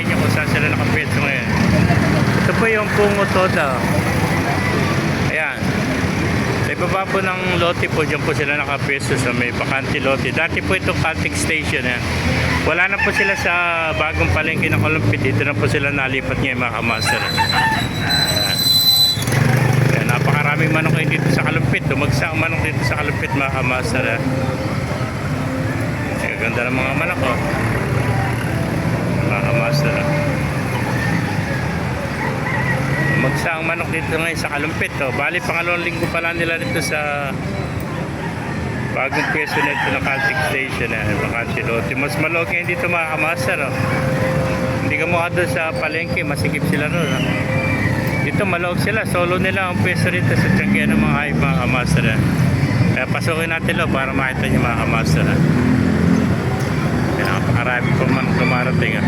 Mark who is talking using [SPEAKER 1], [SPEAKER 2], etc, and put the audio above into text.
[SPEAKER 1] inyo kung saan sila nakapwesto ngayon. Ito po yung pungotoda. Ayan. Sa ibaba po ng lote po, dyan po sila nakapwesto sa may bakanti lote. Dati po itong Caltech Station. Ayan. Wala na po sila sa bagong palengke ng Columpit. Dito na po sila nalipat ngayon mga kamaster. Ayan. Napakaraming manok ngayon dito sa Kalumpit. Dumagsa ang manok dito sa Kalumpit mga kamaster. Ganda ng mga manok oh. Magsa ang manok dito ngayon sa Kalumpit. Oh. Bali, pangalawang linggo pa lang nila dito sa bagong pwesto nito ng Caltech Station. Eh. Bakante Lote. Mas malog ngayon dito mga kamaster. Oh. Hindi ka mukha doon sa palengke. Masikip sila doon. Oh. Dito malog sila. Solo nila ang pwesto rito sa Tianggian ng mga hype mga kamaster. Eh. Kaya pasukin natin lo para makita niyo mga kamaster. Eh. Napakarami pa man dumarating. Ah.